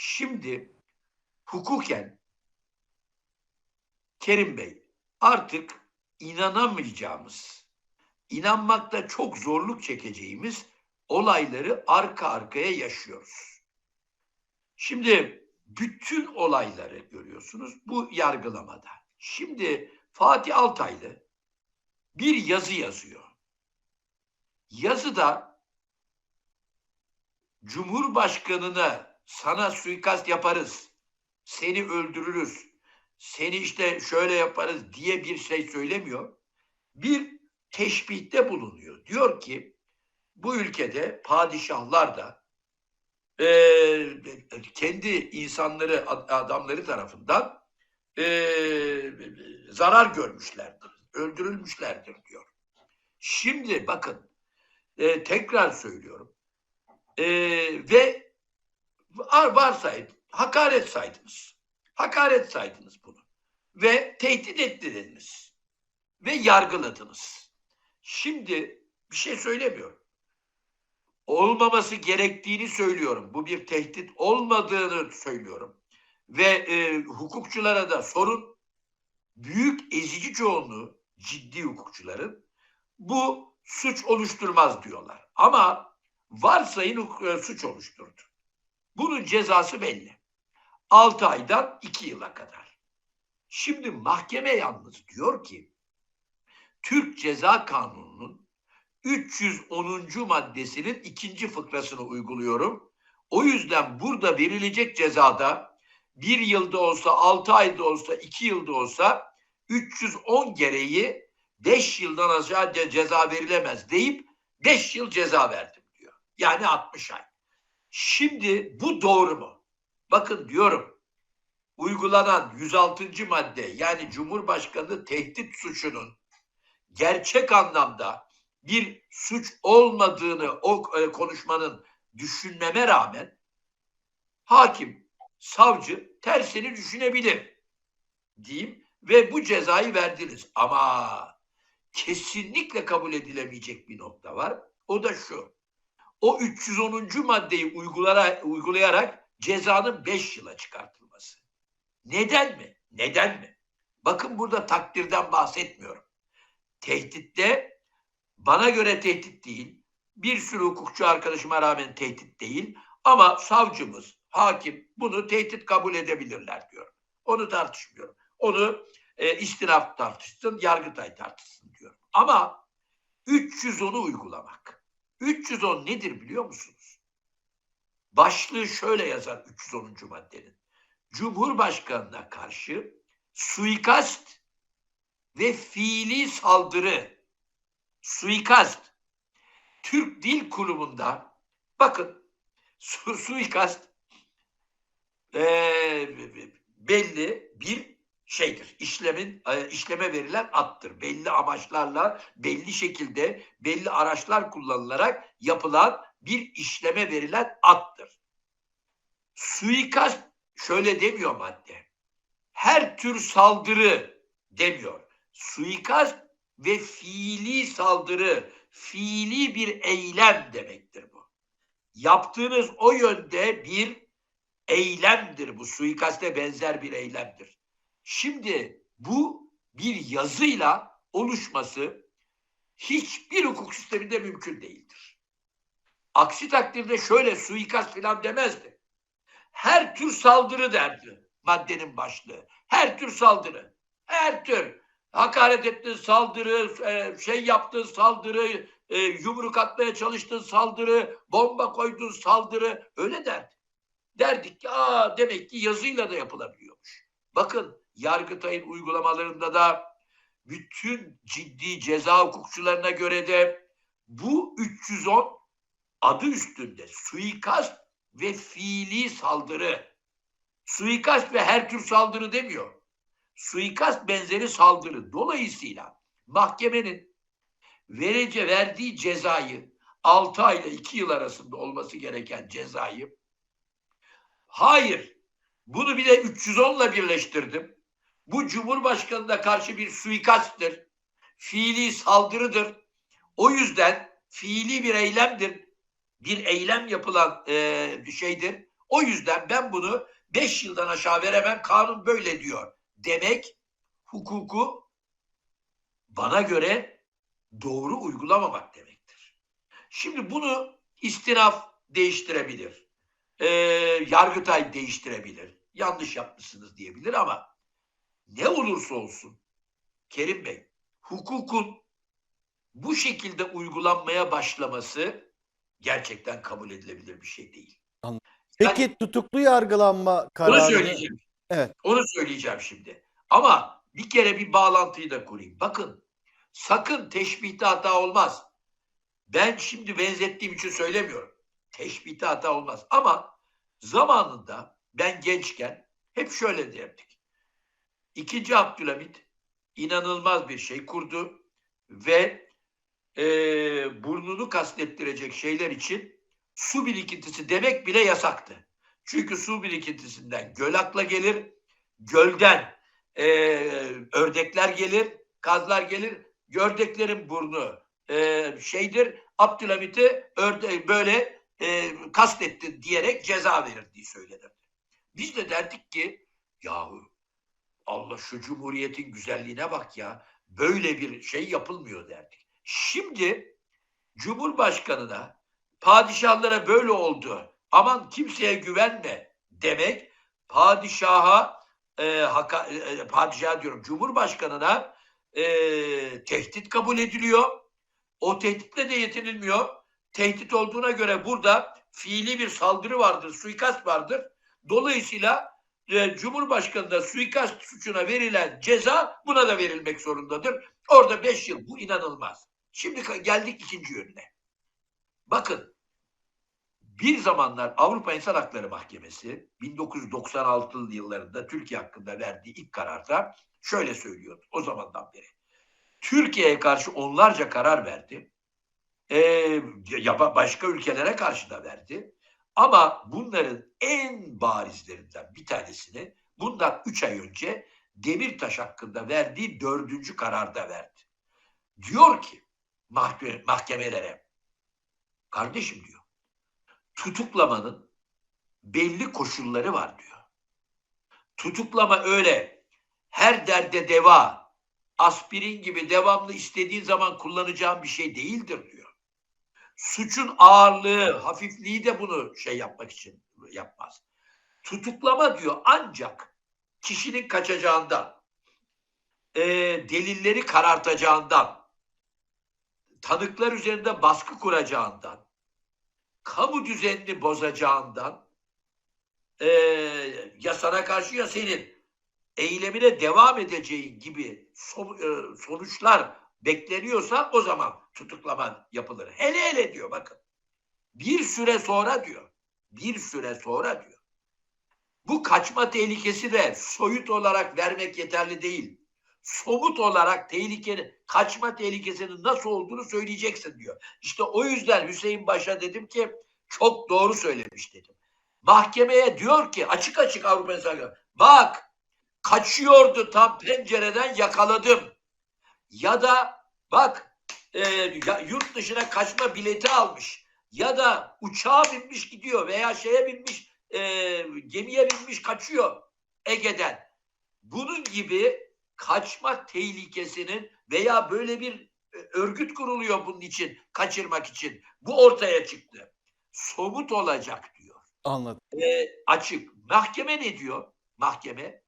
Şimdi hukuken Kerim Bey artık inanamayacağımız, inanmakta çok zorluk çekeceğimiz olayları arka arkaya yaşıyoruz. Şimdi bütün olayları görüyorsunuz bu yargılamada. Şimdi Fatih Altaylı bir yazı yazıyor. Yazıda Cumhurbaşkanına sana suikast yaparız, seni öldürürüz, seni işte şöyle yaparız diye bir şey söylemiyor. Bir teşbihte bulunuyor. Diyor ki bu ülkede padişahlar da eee, kendi insanları adamları tarafından eee, zarar görmüşlerdir, öldürülmüşlerdir diyor. Şimdi bakın eee, tekrar söylüyorum Eee, ve var- varsayın hakaret saydınız. Hakaret saydınız bunu. Ve tehdit ettiniz. Ve yargıladınız. Şimdi bir şey söylemiyorum. Olmaması gerektiğini söylüyorum. Bu bir tehdit olmadığını söylüyorum. Ve e, hukukçulara da sorun. Büyük ezici çoğunluğu ciddi hukukçuların bu suç oluşturmaz diyorlar. Ama varsayın e, suç oluşturdu. Bunun cezası belli. 6 aydan 2 yıla kadar. Şimdi mahkeme yalnız diyor ki Türk Ceza Kanunu'nun 310. maddesinin ikinci fıkrasını uyguluyorum. O yüzden burada verilecek cezada bir yılda olsa, altı ayda olsa, iki yılda olsa 310 gereği 5 yıldan aşağı ce- ceza verilemez deyip 5 yıl ceza verdim diyor. Yani 60 ay. Şimdi bu doğru mu? Bakın diyorum uygulanan 106. madde yani Cumhurbaşkanı tehdit suçunun gerçek anlamda bir suç olmadığını o e, konuşmanın düşünmeme rağmen hakim, savcı tersini düşünebilir diyeyim ve bu cezayı verdiniz. Ama kesinlikle kabul edilemeyecek bir nokta var. O da şu. O 310. maddeyi uygulara, uygulayarak cezanın 5 yıla çıkartılması. Neden mi? Neden mi? Bakın burada takdirden bahsetmiyorum. Tehditte bana göre tehdit değil, bir sürü hukukçu arkadaşıma rağmen tehdit değil ama savcımız, hakim bunu tehdit kabul edebilirler diyorum. Onu tartışmıyorum. Onu e, istinaf tartışsın, yargıtay tartışsın diyorum. Ama 310'u uygulamak. 310 nedir biliyor musunuz? Başlığı şöyle yazar 310. maddenin. Cumhurbaşkanına karşı suikast ve fiili saldırı, suikast, Türk Dil Kurumu'nda bakın su, suikast eee, belli bir şeydir. İşlemin e, işleme verilen attır. Belli amaçlarla, belli şekilde, belli araçlar kullanılarak yapılan bir işleme verilen attır. Suikast şöyle demiyor madde. Her tür saldırı demiyor. Suikast ve fiili saldırı, fiili bir eylem demektir bu. Yaptığınız o yönde bir eylemdir bu. Suikaste benzer bir eylemdir. Şimdi bu bir yazıyla oluşması hiçbir hukuk sisteminde mümkün değildir. Aksi takdirde şöyle suikast falan demezdi. Her tür saldırı derdi maddenin başlığı. Her tür saldırı. Her tür. Hakaret ettin saldırı, e, şey yaptın saldırı, e, yumruk atmaya çalıştın saldırı, bomba koydun saldırı. Öyle derdi. Derdik ki aa demek ki yazıyla da yapılabiliyormuş. Bakın Yargıtay'ın uygulamalarında da bütün ciddi ceza hukukçularına göre de bu 310 adı üstünde suikast ve fiili saldırı. Suikast ve her tür saldırı demiyor. Suikast benzeri saldırı. Dolayısıyla mahkemenin verece verdiği cezayı 6 ay ile 2 yıl arasında olması gereken cezayı hayır bunu bir de 310 ile birleştirdim. Bu Cumhurbaşkanı'na karşı bir suikasttir. Fiili saldırıdır. O yüzden fiili bir eylemdir. Bir eylem yapılan e, şeydir. O yüzden ben bunu 5 yıldan aşağı veremem. Kanun böyle diyor. Demek hukuku bana göre doğru uygulamamak demektir. Şimdi bunu istinaf değiştirebilir. Ee, Yargıtay değiştirebilir. Yanlış yapmışsınız diyebilir ama ne olursa olsun Kerim Bey hukukun bu şekilde uygulanmaya başlaması gerçekten kabul edilebilir bir şey değil. Peki tutuklu yargılanma Onu kararı söyleyeceğim. Evet. Onu söyleyeceğim şimdi. Ama bir kere bir bağlantıyı da kurayım. Bakın sakın teşbihte hata olmaz. Ben şimdi benzettiğim için söylemiyorum. Teşbihte hata olmaz. Ama zamanında ben gençken hep şöyle derdik. İkinci Abdülhamit inanılmaz bir şey kurdu ve eee, burnunu kastettirecek şeyler için su birikintisi demek bile yasaktı. Çünkü su birikintisinden göl akla gelir, gölden eee, ördekler gelir, kazlar gelir. Gördeklerin burnu eee, şeydir, Abdülhamit'i örde böyle eee kastetti diyerek ceza verirdiği söylenir. Biz de derdik ki yahu Allah şu cumhuriyetin güzelliğine bak ya. Böyle bir şey yapılmıyor derdik. Şimdi Cumhurbaşkanına padişahlara böyle oldu. Aman kimseye güvenme demek padişaha e, haka, e, padişah diyorum Cumhurbaşkanına e, tehdit kabul ediliyor. O tehditle de yetinilmiyor. Tehdit olduğuna göre burada fiili bir saldırı vardır, suikast vardır. Dolayısıyla e, Cumhurbaşkanı'na suikast suçuna verilen ceza buna da verilmek zorundadır. Orada 5 yıl bu inanılmaz. Şimdi geldik ikinci yönüne. Bakın bir zamanlar Avrupa İnsan Hakları Mahkemesi 1996 yıllarında Türkiye hakkında verdiği ilk kararda şöyle söylüyordu o zamandan beri. Türkiye'ye karşı onlarca karar verdi. Ee, başka ülkelere karşı da verdi. Ama bunların en barizlerinden bir tanesini bundan 3 ay önce Demirtaş hakkında verdiği dördüncü kararda verdi. Diyor ki mahkeme, mahkemelere kardeşim diyor tutuklamanın belli koşulları var diyor. Tutuklama öyle her derde deva aspirin gibi devamlı istediğin zaman kullanacağın bir şey değildir diyor. Suçun ağırlığı, hafifliği de bunu şey yapmak için yapmaz. Tutuklama diyor ancak kişinin kaçacağından, e, delilleri karartacağından, tanıklar üzerinde baskı kuracağından, kamu düzenini bozacağından, e, ya sana karşı ya senin eylemine devam edeceğin gibi son- e, sonuçlar bekleniyorsa o zaman tutuklama yapılır. Hele hele diyor bakın. Bir süre sonra diyor. Bir süre sonra diyor. Bu kaçma tehlikesi de soyut olarak vermek yeterli değil. Somut olarak tehlikenin, kaçma tehlikesinin nasıl olduğunu söyleyeceksin diyor. İşte o yüzden Hüseyin Baş'a dedim ki çok doğru söylemiş dedim. Mahkemeye diyor ki açık açık Avrupa İnsan bak kaçıyordu tam pencereden yakaladım. Ya da bak e, yurt dışına kaçma bileti almış. Ya da uçağa binmiş gidiyor veya şeye binmiş e, gemiye binmiş kaçıyor Ege'den. Bunun gibi kaçma tehlikesinin veya böyle bir e, örgüt kuruluyor bunun için kaçırmak için. Bu ortaya çıktı. Somut olacak diyor Anladım. e, açık. Mahkeme ne diyor? Mahkeme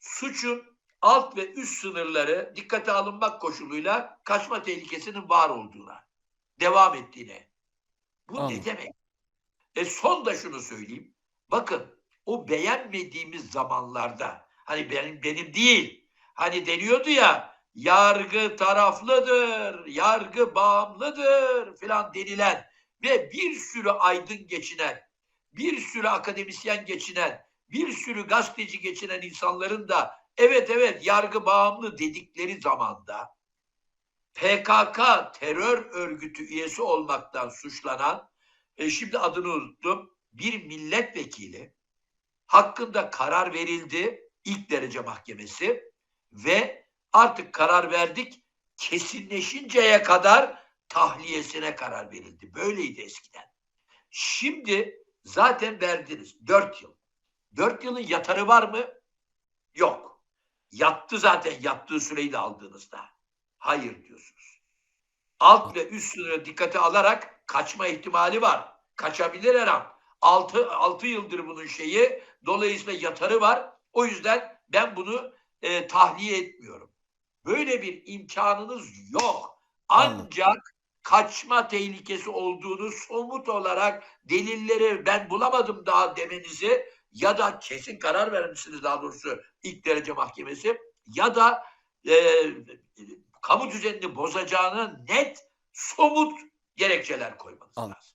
suçun alt ve üst sınırları dikkate alınmak koşuluyla kaçma tehlikesinin var olduğuna, devam ettiğine. Bu Anladım. ne demek? E son da şunu söyleyeyim. Bakın o beğenmediğimiz zamanlarda hani benim benim değil. Hani deniyordu ya yargı taraflıdır, yargı bağımlıdır filan denilen ve bir sürü aydın geçinen bir sürü akademisyen geçinen, bir sürü gazeteci geçinen insanların da evet evet yargı bağımlı dedikleri zamanda PKK terör örgütü üyesi olmaktan suçlanan, e, şimdi adını unuttum, bir milletvekili hakkında karar verildi ilk derece mahkemesi ve artık karar verdik kesinleşinceye kadar tahliyesine karar verildi. Böyleydi eskiden. Şimdi Zaten verdiniz. Dört yıl. Dört yılın yatarı var mı? Yok. Yattı zaten yattığı süreyi de aldığınızda. Hayır diyorsunuz. Alt ve üst sınırı dikkate alarak kaçma ihtimali var. Kaçabilir her an. Altı, altı yıldır bunun şeyi. Dolayısıyla yatarı var. O yüzden ben bunu e, tahliye etmiyorum. Böyle bir imkanınız yok. Ancak kaçma tehlikesi olduğunu somut olarak delilleri ben bulamadım daha demenizi ya da kesin karar vermişsiniz daha doğrusu ilk derece mahkemesi ya da e, kamu düzenini bozacağını net somut gerekçeler koymanız Anladım. lazım.